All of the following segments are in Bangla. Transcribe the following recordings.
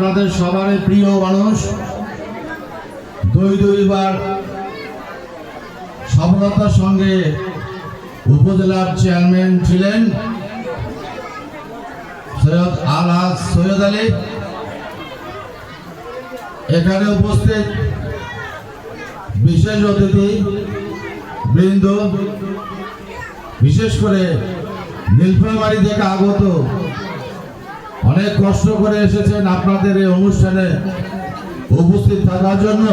আপনাদের সবারই প্রিয় মানুষ, দুই দুইবার সফলতার সঙ্গে উপজেলার চেয়ারম্যান ছিলেন সৈয়দ আলহাজ সৈয়দ আলী। এখানে উপস্থিত বিশেষ অতিথি বৃন্দ, বিশেষ করে নীলফামারি থেকে আগত অনেক কষ্ট করে এসেছেন আপনাদের এই অনুষ্ঠানে উপস্থিত থাকার জন্য।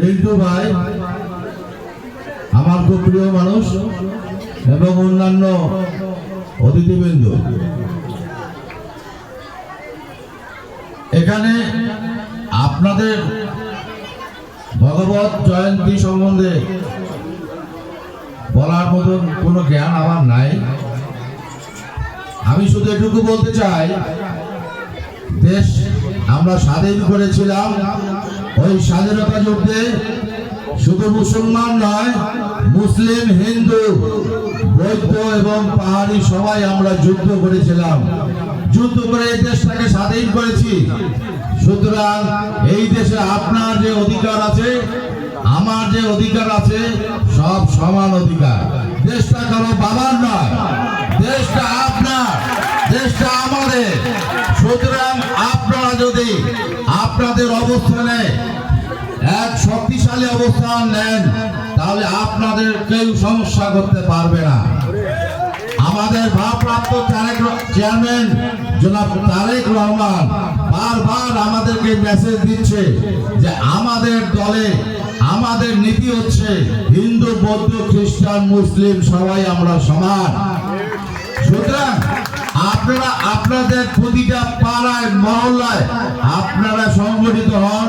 রিন্টু ভাই, আমার খুব প্রিয় মানুষ এবং অন্যান্য অতিথিবৃন্দ। এখানে আপনাদের ভগবত জয়ন্তী সম্বন্ধে বলার মতন কোনো জ্ঞান আমার নাই। আমি শুধু এটুকু বলতে চাই দেশ আমরা স্বাধীন করেছিলাম ওই স্বাধীনতা যুদ্ধে শুধু মুসলমান নয়, মুসলিম, হিন্দু, বৌদ্ধ এবং পাহাড়ি সবাই আমরা যুদ্ধ করেছিলাম। যুদ্ধ করে এই দেশটাকে স্বাধীন করেছি। সুতরাং এই দেশে আপনার যে অধিকার আছে, আমার যে অধিকার আছে, সব সমান অধিকার। দেশটা কারও বাবার নয় দেশটা আপনার, দেশটা আমাদের। সুতরাং আপনারা যদি আপনাদের অবস্থানে এক শক্তিশালী অবস্থান নেন, তাহলে আপনাদের কেউ সমস্যা করতে পারবে না। আমাদের ভারপ্রাপ্ত চেয়ারম্যান জনাব তারেক রহমান বারবার আমাদেরকে মেসেজ দিচ্ছে যে আমাদের দলে, আমাদের নীতি হচ্ছে হিন্দু, বৌদ্ধ, খ্রিস্টান, মুসলিম সবাই আমরা সমান। সুতরাং আপনারা আপনাদের প্রতিটা পাড়ায়, মহল্লায় আপনারা সংগঠিত হন,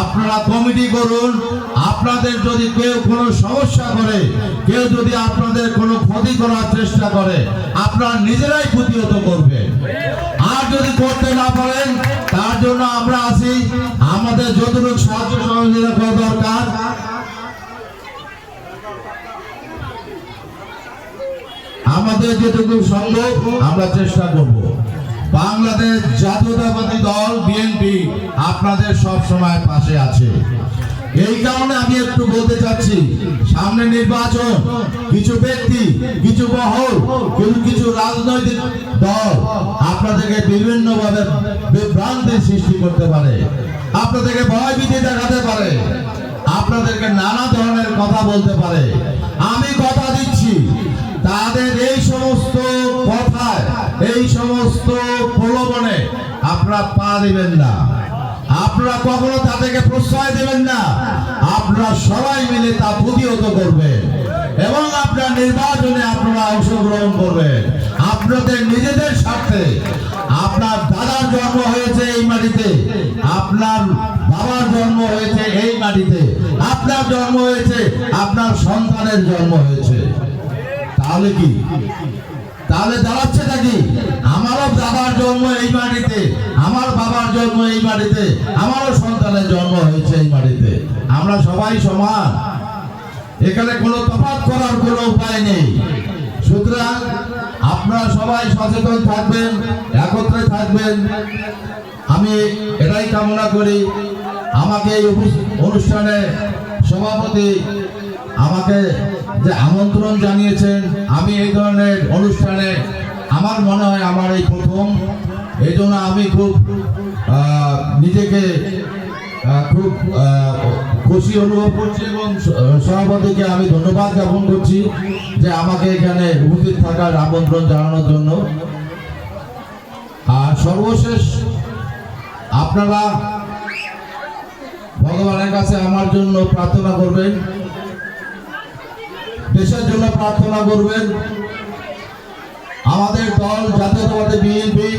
আপনারা কমিটি করুন। আপনাদের যদি কেউ কোনো সমস্যা করে, কেউ যদি আপনাদের কোনো ক্ষতি করার চেষ্টা করে, আপনারা নিজেরাই প্রতিহত করবেন আর যদি করতে না পারেন, তার জন্য আমরা আছি। আমাদের যতটুকু সাহায্য সহযোগিতা করা দরকার আমাদের যেটুকু সম্ভব, আমরা চেষ্টা করব। বাংলাদেশ জাতীয়তাবাদী দল, বিএনপি, আপনাদের সব সময় পাশে আছে। এই কারণে আমি একটু বলতে চাচ্ছি, সামনে নির্বাচন, কিছু ব্যক্তি, কিছু মহল কিছু কিছু রাজনৈতিক দল আপনাদেরকে বিভিন্ন ভাবে বিভ্রান্তির সৃষ্টি করতে পারে। আপনাদেরকে ভয়ভীতি দেখাতে পারে। আপনাদেরকে নানা ধরনের কথা বলতে পারে। এই সমস্ত প্রলোভনে আপনারা পা দিবেন না। আপনারা কখনো তাদেরকে প্রশ্রয় দেবেন না। আপনারা সবাই মিলে তা প্রতিহত করবেন। এবং আপনার নির্বাচনে আপনারা অংশগ্রহণ করবেন। আপনাদের নিজেদের স্বার্থে আপনার দাদার জন্ম হয়েছে এই মাটিতে। আপনার বাবার জন্ম হয়েছে এই মাটিতে। আপনার জন্ম হয়েছে, আপনার সন্তানের জন্ম হয়েছে। তাহলে কি? তাহলে দাঁড়াচ্ছে নাকি আমারও দাদার জন্ম এই মাটিতে, আমার বাবার জন্ম এই মাটিতে, আমারও সন্তানের জন্ম হয়েছে এই মাটিতে। আমরা সবাই সমান। এখানে কোনো তফাৎ করার কোনো উপায় নেই। সুতরাং আপনারা সবাই সচেতন থাকবেন, একত্রে থাকবেন। আমি এটাই কামনা করি। আমাকে এই অনুষ্ঠানে সভাপতি আমাকে যে আমন্ত্রণ জানিয়েছেন, আমি এই ধরনের অনুষ্ঠানে আমার মনে হয় আমার এই প্রথম। এই জন্য আমি খুব নিজেকে খুব খুশি অনুভব করছি এবং সভাপতিকে আমি ধন্যবাদ জ্ঞাপন করছি যে আমাকে এখানে উপস্থিত থাকার আমন্ত্রণ জানানোর জন্য। আর সর্বশেষ, আপনারা ভগবানের কাছে আমার জন্য প্রার্থনা করবেন। দেশের জন্য প্রার্থনা করবেন। আমাদের দল জাতীয়তাবাদী বিএনপি,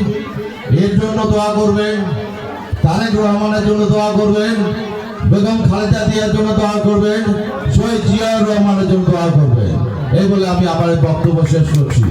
এর জন্য দোয়া করবেন। তারেক রহমানের জন্য দোয়া করবেন। বেগম খালেদা জিয়ার জন্য দোয়া করবেন। শহীদ জিয়াউর রহমানের জন্য দোয়া করবেন। এই বলে আমি আমার বক্তব্য শেষ করছি।